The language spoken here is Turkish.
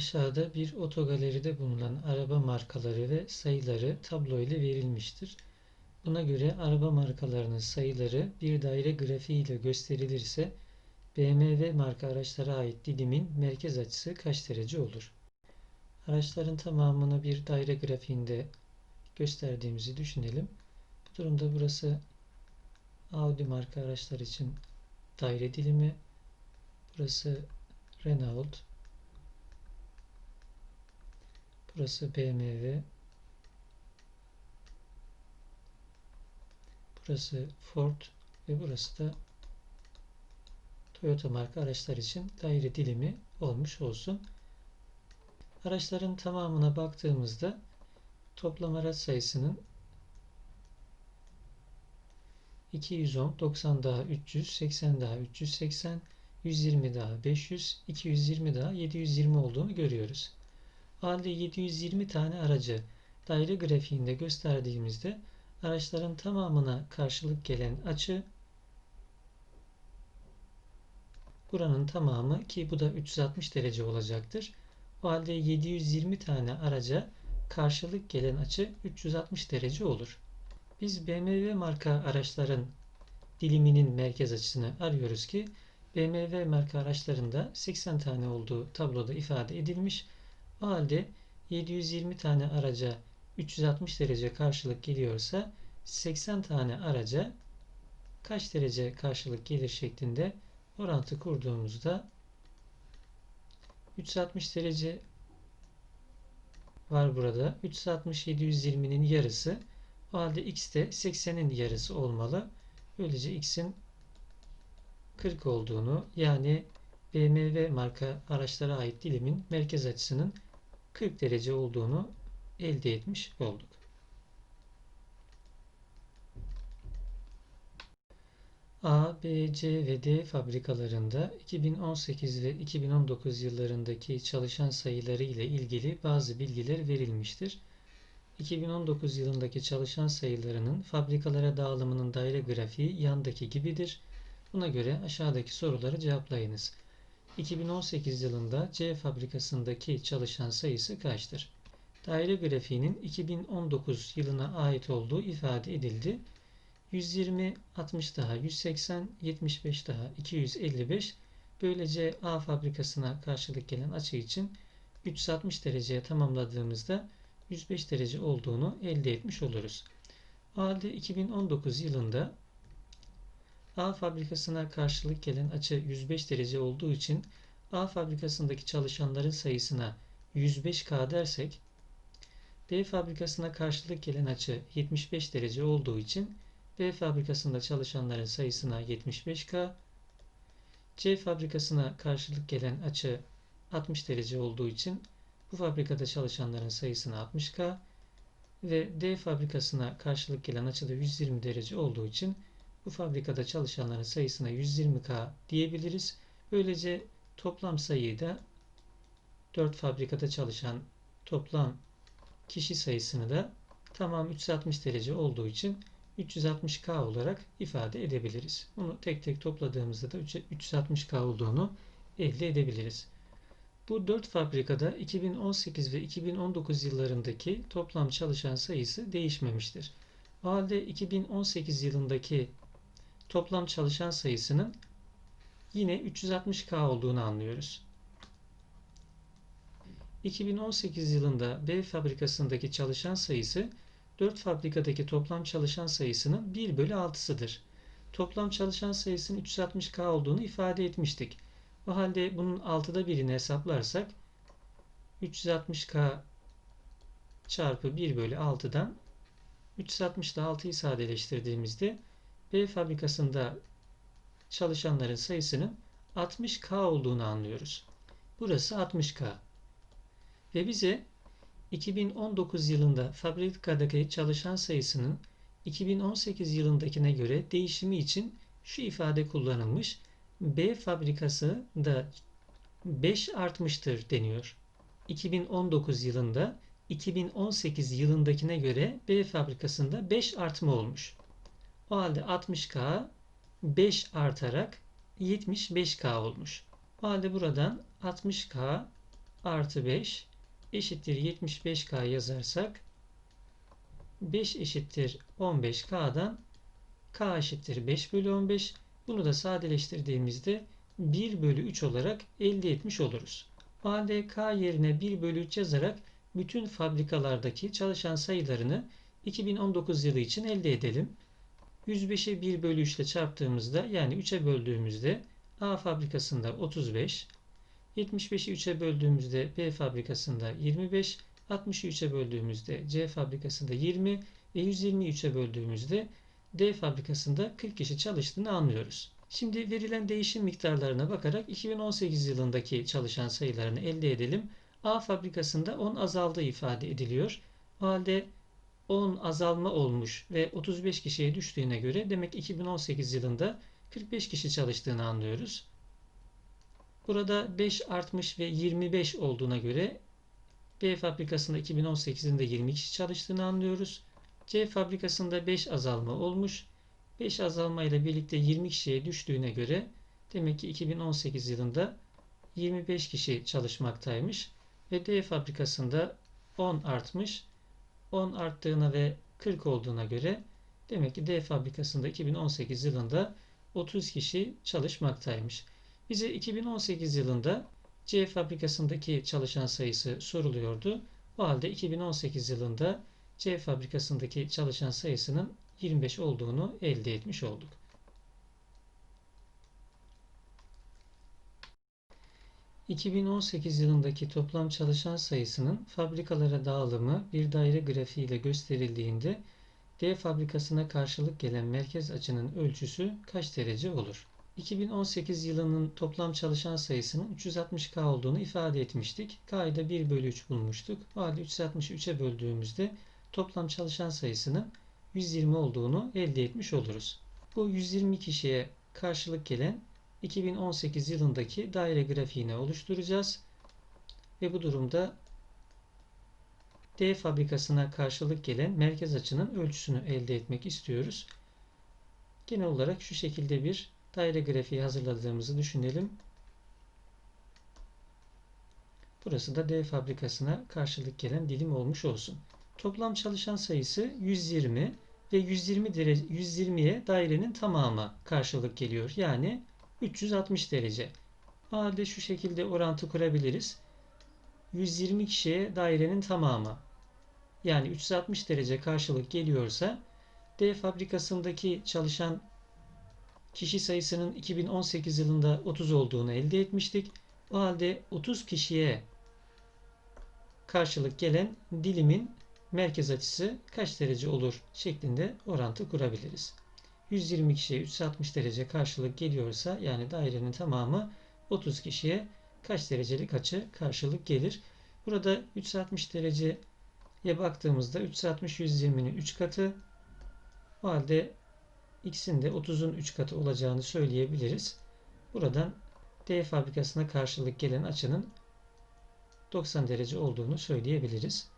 Aşağıda bir otogaleride bulunan araba markaları ve sayıları tablo ile verilmiştir. Buna göre araba markalarının sayıları bir daire grafiği ile gösterilirse BMW marka araçlara ait dilimin merkez açısı kaç derece olur? Araçların tamamını bir daire grafiğinde gösterdiğimizi düşünelim. Bu durumda burası Audi marka araçlar için daire dilimi, burası Renault, Burası BMW. Burası Ford ve burası da Toyota marka araçlar için daire dilimi olmuş olsun. Araçların tamamına baktığımızda toplam araç sayısının 210, 90 daha 300, 80 daha 380, 120 daha 500, 220 daha 720 olduğunu görüyoruz halde 720 tane aracı daire grafiğinde gösterdiğimizde araçların tamamına karşılık gelen açı buranın tamamı ki bu da 360 derece olacaktır. O halde 720 tane araca karşılık gelen açı 360 derece olur. Biz BMW marka araçların diliminin merkez açısını arıyoruz ki BMW marka araçlarında 80 tane olduğu tabloda ifade edilmiş. O halde 720 tane araca 360 derece karşılık geliyorsa 80 tane araca kaç derece karşılık gelir şeklinde orantı kurduğumuzda 360 derece var burada. 360 720'nin yarısı. O halde x de 80'in yarısı olmalı. Böylece x'in 40 olduğunu yani BMW marka araçlara ait dilimin merkez açısının 40 derece olduğunu elde etmiş olduk. A, B, C ve D fabrikalarında 2018 ve 2019 yıllarındaki çalışan sayıları ile ilgili bazı bilgiler verilmiştir. 2019 yılındaki çalışan sayılarının fabrikalara dağılımının daire grafiği yandaki gibidir. Buna göre aşağıdaki soruları cevaplayınız. 2018 yılında C fabrikasındaki çalışan sayısı kaçtır? Daire grafiğinin 2019 yılına ait olduğu ifade edildi. 120, 60 daha 180, 75 daha 255. Böylece A fabrikasına karşılık gelen açı için 360 dereceye tamamladığımızda 105 derece olduğunu elde etmiş oluruz. O halde 2019 yılında A fabrikasına karşılık gelen açı 105 derece olduğu için A fabrikasındaki çalışanların sayısına 105K dersek B fabrikasına karşılık gelen açı 75 derece olduğu için B fabrikasında çalışanların sayısına 75K C fabrikasına karşılık gelen açı 60 derece olduğu için bu fabrikada çalışanların sayısına 60K ve D fabrikasına karşılık gelen açı da 120 derece olduğu için bu fabrikada çalışanların sayısına 120K diyebiliriz. Böylece toplam sayıyı da 4 fabrikada çalışan toplam kişi sayısını da tamam 360 derece olduğu için 360K olarak ifade edebiliriz. Bunu tek tek topladığımızda da 360K olduğunu elde edebiliriz. Bu 4 fabrikada 2018 ve 2019 yıllarındaki toplam çalışan sayısı değişmemiştir. O halde 2018 yılındaki toplam çalışan sayısının yine 360K olduğunu anlıyoruz. 2018 yılında B fabrikasındaki çalışan sayısı 4 fabrikadaki toplam çalışan sayısının 1 bölü 6'sıdır. Toplam çalışan sayısının 360K olduğunu ifade etmiştik. O halde bunun 6'da birini hesaplarsak 360K çarpı 1 bölü 6'dan 360 ile 6'yı sadeleştirdiğimizde B fabrikasında çalışanların sayısının 60K olduğunu anlıyoruz. Burası 60K. Ve bize 2019 yılında fabrikadaki çalışan sayısının 2018 yılındakine göre değişimi için şu ifade kullanılmış. B fabrikası da 5 artmıştır deniyor. 2019 yılında 2018 yılındakine göre B fabrikasında 5 artma olmuş. O halde 60K 5 artarak 75K olmuş. O halde buradan 60K artı 5 eşittir 75K yazarsak 5 eşittir 15K'dan K eşittir 5 bölü 15. Bunu da sadeleştirdiğimizde 1 bölü 3 olarak elde etmiş oluruz. O halde K yerine 1 bölü 3 yazarak bütün fabrikalardaki çalışan sayılarını 2019 yılı için elde edelim. 105'e 1 bölü 3 ile çarptığımızda yani 3'e böldüğümüzde A fabrikasında 35, 75'i 3'e böldüğümüzde B fabrikasında 25, 60'ı 3'e böldüğümüzde C fabrikasında 20 ve 120'yi 3'e böldüğümüzde D fabrikasında 40 kişi çalıştığını anlıyoruz. Şimdi verilen değişim miktarlarına bakarak 2018 yılındaki çalışan sayılarını elde edelim. A fabrikasında 10 azaldığı ifade ediliyor. O halde 10 azalma olmuş ve 35 kişiye düştüğüne göre demek 2018 yılında 45 kişi çalıştığını anlıyoruz. Burada 5 artmış ve 25 olduğuna göre B fabrikasında 2018'inde 20 kişi çalıştığını anlıyoruz. C fabrikasında 5 azalma olmuş. 5 azalma ile birlikte 20 kişiye düştüğüne göre demek ki 2018 yılında 25 kişi çalışmaktaymış. Ve D fabrikasında 10 artmış. 10 arttığına ve 40 olduğuna göre demek ki D fabrikasında 2018 yılında 30 kişi çalışmaktaymış. Bize 2018 yılında C fabrikasındaki çalışan sayısı soruluyordu. O halde 2018 yılında C fabrikasındaki çalışan sayısının 25 olduğunu elde etmiş olduk. ...2018 yılındaki toplam çalışan sayısının fabrikalara dağılımı bir daire grafiği ile gösterildiğinde D fabrikasına karşılık gelen merkez açının ölçüsü kaç derece olur? 2018 yılının toplam çalışan sayısının 360K olduğunu ifade etmiştik. K'yı da 1 bölü 3 bulmuştuk. O halde 360'ı 3'e böldüğümüzde toplam çalışan sayısının 120 olduğunu elde etmiş oluruz. Bu 120 kişiye karşılık gelen 2018 yılındaki daire grafiğini oluşturacağız. Ve bu durumda D fabrikasına karşılık gelen merkez açının ölçüsünü elde etmek istiyoruz. Genel olarak şu şekilde bir daire grafiği hazırladığımızı düşünelim. Burası da D fabrikasına karşılık gelen dilim olmuş olsun. Toplam çalışan sayısı 120 ve 120 derece 120'ye dairenin tamamı karşılık geliyor. Yani 360 derece. O halde şu şekilde orantı kurabiliriz. 120 kişiye dairenin tamamı yani 360 derece karşılık geliyorsa D fabrikasındaki çalışan kişi sayısının 2018 yılında 30 olduğunu elde etmiştik. O halde 30 kişiye karşılık gelen dilimin merkez açısı kaç derece olur şeklinde orantı kurabiliriz. 120 kişiye 360 derece karşılık geliyorsa yani dairenin tamamı 30 kişiye kaç derecelik açı karşılık gelir? Burada 360 dereceye baktığımızda 360 120'nin 3 katı. O halde x'in de 30'un 3 katı olacağını söyleyebiliriz. Buradan D fabrikasına karşılık gelen açının 90 derece olduğunu söyleyebiliriz.